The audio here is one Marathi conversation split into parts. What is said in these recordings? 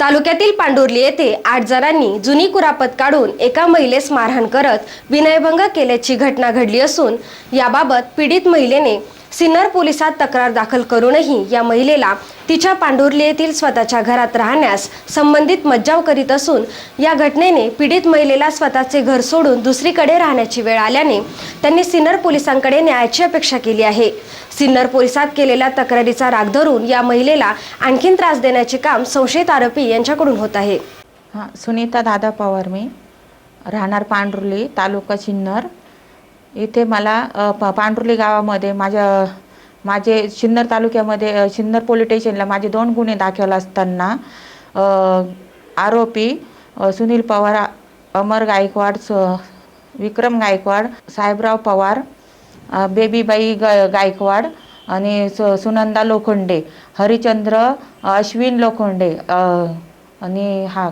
तालुक्यातील पांडुर्ली येथे आठ जणांनी जुनी कुरापत काढून एका महिलेस मारहाण करत विनयभंग केल्याची घटना घडली असून याबाबत पीडित महिलेने सिन्नर पोलिसात तक्रार दाखल करूनही या महिलेला तिच्या पांडुर्ली येथील स्वतःच्या घरात राहण्यास संबंधित मज्जाव करीत असून या घटनेने पीडित महिलेला स्वतःचे घर सोडून दुसरीकडे राहण्याची वेळ आल्याने त्यांनी सिन्नर पोलिसांकडे न्यायाची अपेक्षा केली आहे. सिन्नर पोलिसात केलेल्या तक्रारीचा राग धरून या महिलेला आणखीन त्रास देण्याचे काम संशयित आरोपी यांच्याकडून होत आहे. हां सुनीता दादा पवार मी. राहणार पांढरुली तालुका सिन्नर. इथे मला प पांढरुली गावामध्ये माझ्या माझे सिन्नर तालुक्यामध्ये शिन्नर सिन्नर पोलीस स्टेशनला माझे दोन गुन्हे दाखल असताना आरोपी सुनील पवार अमर गायकवाड स विक्रम गायकवाड साहेबराव पवार बेबीबाई ग गायकवाड आणि सु सुनंदा लोखंडे हरिचंद्र अश्विन लोखंडे आणि हा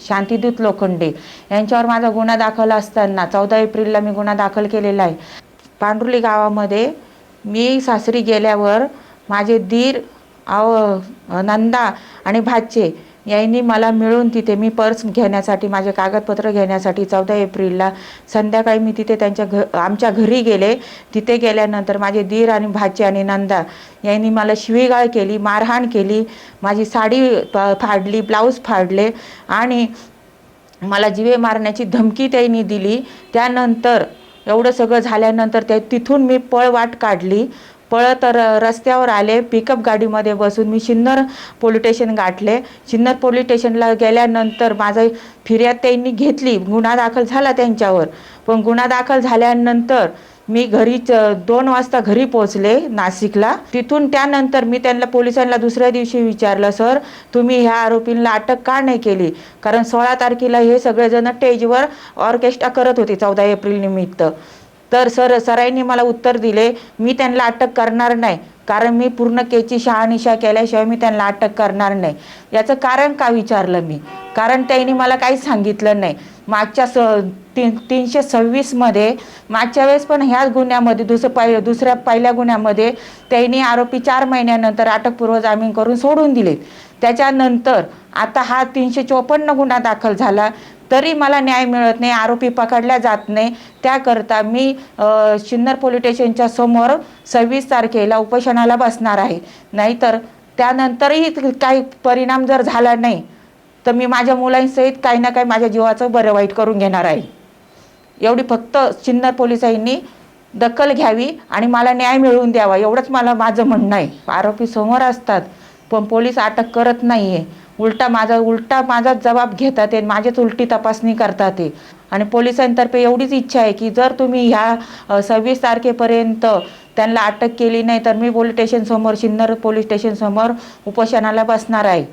शांतीदूत लोखंडे यांच्यावर माझा गुन्हा दाखल असताना चौदा एप्रिलला मी गुन्हा दाखल केलेला आहे. पांढरुली गावामध्ये मी सासरी गेल्यावर माझे दीर आव नंदा आणि भाचे यांनी मला मिळून तिथे मी पर्स घेण्यासाठी माझे कागदपत्र घेण्यासाठी चौदा एप्रिलला संध्याकाळी मी तिथे त्यांच्या घ आमच्या घरी गेले. तिथे गेल्यानंतर माझे दीर आणि भाची आणि नंदा यांनी मला शिवीगाळ केली मारहाण केली. माझी साडी फाडली ब्लाऊज फाडले आणि मला जिवे मारण्याची धमकी त्यांनी दिली. त्यानंतर एवढं सगळं झाल्यानंतर ते तिथून मी पळवाट काढली. पळत र रस्त्यावर आले पिकअप गाडीमध्ये बसून मी सिन्नर पोलीस स्टेशन गाठले. सिन्नर पोलीस स्टेशनला गेल्यानंतर माझा फिर्याद त्यांनी घेतली. गुन्हा दाखल झाला त्यांच्यावर. पण गुन्हा दाखल झाल्यानंतर मी घरीच दोन वाजता घरी पोहोचले नाशिकला. तिथून त्यानंतर मी त्यांना पोलिसांना दुसऱ्या दिवशी विचारलं सर तुम्ही ह्या आरोपींना अटक का नाही केली? कारण सोळा तारखेला हे सगळेजण स्टेजवर ऑर्केस्ट्रा करत होते चौदा एप्रिल निमित्त. तर सर सरांनी मला उत्तर दिले मी त्यांना अटक करणार नाही. कारण मी पूर्ण केची शहानिशा केल्याशिवाय मी त्यांना अटक करणार नाही. याचं कारण का विचारलं मी? कारण त्यांनी मला काहीच सांगितलं नाही. मागच्या स तीन तीनशे सव्वीसमध्ये मागच्या वेळेस पण ह्याच गुन्ह्यामध्ये दुसरं पहि दुसऱ्या पहिल्या गुन्ह्यामध्ये त्यांनी आरोपी चार महिन्यानंतर अटकपूर्व जामीन करून सोडून दिले. त्याच्यानंतर आता हा तीनशे चोपन्न गुन्हा दाखल झाला. तरी मला न्याय मिळत नाही आरोपी पकडल्या जात नाही. त्याकरता मी शिन्नर सिन्नर पोलीस स्टेशनच्या समोर सव्वीस तारखेला उपोषणाला बसणार आहे. नाहीतर त्यानंतरही काही परिणाम जर झाला नाही तर मी माझ्या मुलांसहित काही ना काही माझ्या जीवाचं बरं वाईट करून घेणार आहे. एवढी फक्त सिन्नर पोलिसांनी दखल घ्यावी आणि मला न्याय मिळवून द्यावा एवढंच मला माझं म्हणणं आहे. आरोपी समोर असतात पण पोलीस अटक करत नाही आहे उलटा माझा उलटा माझा जबाब घेतात आहे माझीच उलटी तपासणी करतात आहे आणि पोलिसांतर्फे एवढीच इच्छा आहे की जर तुम्ही ह्या सव्वीस तारखेपर्यंत त्यांना अटक केली नाही तर मी पोलीस स्टेशनसमोर सिन्नर पोलीस स्टेशनसमोर उपोषणाला बसणार आहे.